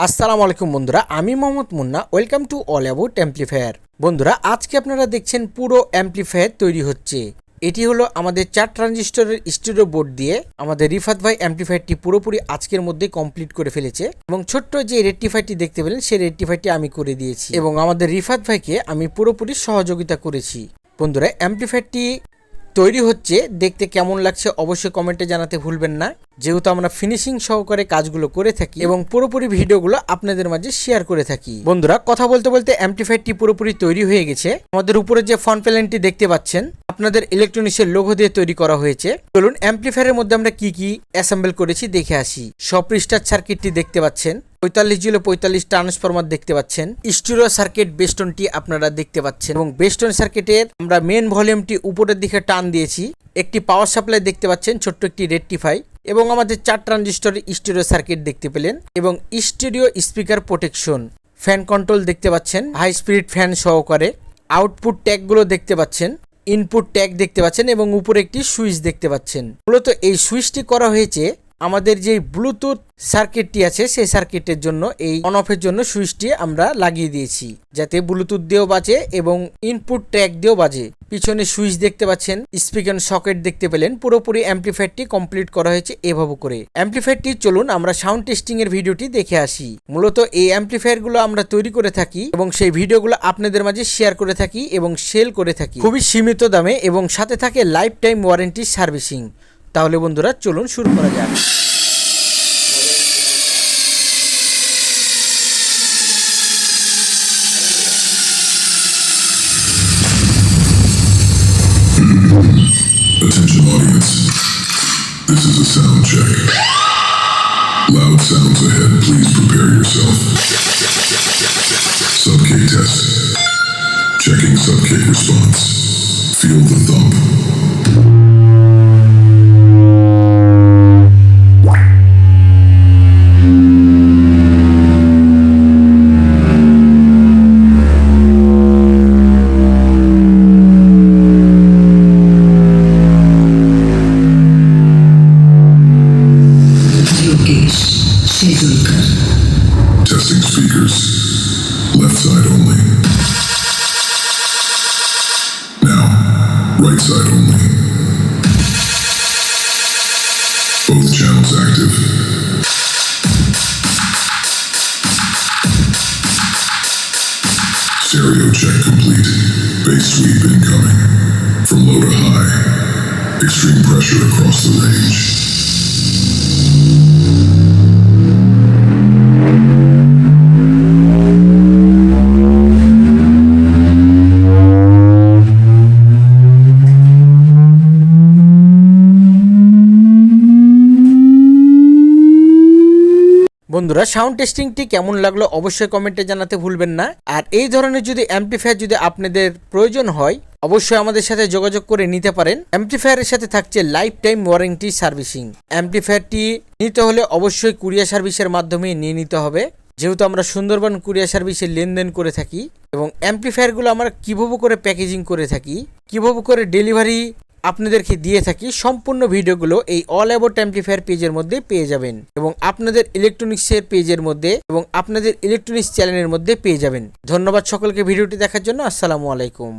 আসসালামু আলাইকুম বন্ধুরা, আমি Mohammad Munna, welcome to all about amplifier. বন্ধুরা, আজকে আপনারা দেখছেন পুরো অ্যাম্পলিফায়ার তৈরি হচ্ছে। এটি হলো আমাদের চার ট্রানজিস্টরের স্টুডিও বোর্ড দিয়ে আমাদের রিফাত ভাই অ্যাম্পলিফায়ারটি পুরোপুরি আজকের মধ্যে কমপ্লিট করে ফেলেছে এবং ছোট্ট যে রেক্টিফাইটি দেখতে পেলেন, সেই রেক্টিফাইটি আমি করে দিয়েছি এবং আমাদের রিফাত ভাইকে আমি পুরোপুরি সহযোগিতা করেছি। বন্ধুরা, অ্যাম্পলিফায়ারটি তৈরি হচ্ছে, দেখতে কেমন লাগছে অবশ্যই কমেন্টে জানাতে ভুলবেন না। যেহেতু আমরা ফিনিশিং সহকারে কাজগুলো করে থাকি এবং পুরোপুরি ভিডিওগুলো আপনাদের মাঝে শেয়ার করে থাকি। বন্ধুরা, কথা বলতে বলতে অ্যাম্পলিফায়ারটি পুরোপুরি তৈরি হয়ে গেছে। আমাদের উপরে যে ফ্রন্ট প্যানেলটি দেখতে পাচ্ছেন, আপনাদের ইলেকট্রনিক্সের লোগো দিয়ে তৈরি করা হয়েছে। চলুন অ্যাম্পলিফায়ারের মধ্যে আমরা কি কি অ্যাসেম্বল করেছি দেখে আসি। সপৃষ্ঠার সার্কিটটি দেখতে পাচ্ছেন, পঁয়তাল্লিশ জিরো পঁয়তাল্লিশ ট্রান্সফরমার দেখতে পাচ্ছেন স্টুডিও সার্কিট বেস্টনটি আপনারা দেখতে পাচ্ছেন এবং বেস্টন সার্কিটের আমরা মেন ভলিউমটি উপরের দিকে টান দিয়েছি। একটি পাওয়ার সাপ্লাই দেখতে পাচ্ছেন, ছোট্ট একটি রেকটিফাই এবং আমাদের চার ট্রানজিস্টর স্টুডিও সার্কিট দেখতে পেলেন এবং studio speaker protection, fan control দেখতে পাচ্ছেন, হাই স্পিড ফ্যান সহকারে, আউটপুট ট্যাগগুলো দেখতে পাচ্ছেন, ইনপুট ট্যাগ দেখতে পাচ্ছেন এবং উপরে একটি সুইচ দেখতে পাচ্ছেন। মূলত এই সুইচটি করা হয়েছে আমাদের যে ব্লুটুথ সার্কিটটি আছে, সেই সার্কিটের জন্য এই অন অফের জন্য সুইচটি আমরা লাগিয়ে দিয়েছি, যাতে ব্লুটুথ দিয়েও বাজে এবং ইনপুট ট্র্যাক দিয়েও বাজে। পিছনে সুইচ দেখতে পাচ্ছেন স্পিকার সকেট দেখতে পেলেন, পুরোপুরি অ্যাম্পলিফায়ারটি কমপ্লিট করা হয়েছে এভাবে করে। অ্যাম্পলিফায়ারটি চলুন, আমরা সাউন্ড টেস্টিং এর ভিডিওটি দেখে আসি। মূলত এই অ্যাম্পলিফায়ারগুলো আমরা তৈরি করে থাকি এবং সেই ভিডিওগুলো আপনাদের মাঝে শেয়ার করে থাকি এবং সেল করে থাকি। খুবই সীমিত দামে এবং সাথে থাকে লাইফ টাইম ওয়ারেন্টি সার্ভিসিং তাহলে বন্ধুরা চলুন শুরু করা যাক Attention audience. This is a sound check. Loud sounds ahead. Please prepare yourself. Subkick test. Checking subkick response. Feel the thump. Right side only. Both channels active. Stereo check complete. Bass sweep incoming. From low to high. Extreme pressure across the range. বন্ধুরা sound টেস্টিংটি কেমন লাগল অবশ্যই কমেন্টে জানাতে ভুলবেন না। আর এই ধরনের যদি অ্যাম্পলিফায়ার যদি আপনাদের প্রয়োজন হয়, অবশ্যই আমাদের সাথে যোগাযোগ করে নিতে পারেন। অ্যাম্পলিফায়ারের সাথে থাকছে লাইফ টাইম ওয়ারেন্টি সার্ভিসিং অ্যাম্পলিফায়ারটি নিতে হলে অবশ্যই কুরিয়ার সার্ভিসের মাধ্যমে নিয়ে নিতে হবে। যেহেতু আমরা সুন্দরবন কুরিয়ার সার্ভিসে লেনদেন করে থাকি, এবং অ্যাম্পলিফায়ারগুলো আমরা কীভাবে করে প্যাকেজিং করে থাকি, কীভাবে করে ডেলিভারি আপনাদেরকে দিয়ে থাকি সম্পূর্ণ ভিডিওগুলো এই অল অ্যাবাউট অ্যাম্পলিফায়ার পেজের মধ্যে পেয়ে যাবেন এবং আপনাদের ইলেকট্রনিক্সের পেজের মধ্যে এবং আপনাদের ইলেকট্রনিক্স চ্যানেলের মধ্যে পেয়ে যাবেন। ধন্যবাদ সকলকে ভিডিওটি দেখার জন্য। আসসালামু আলাইকুম।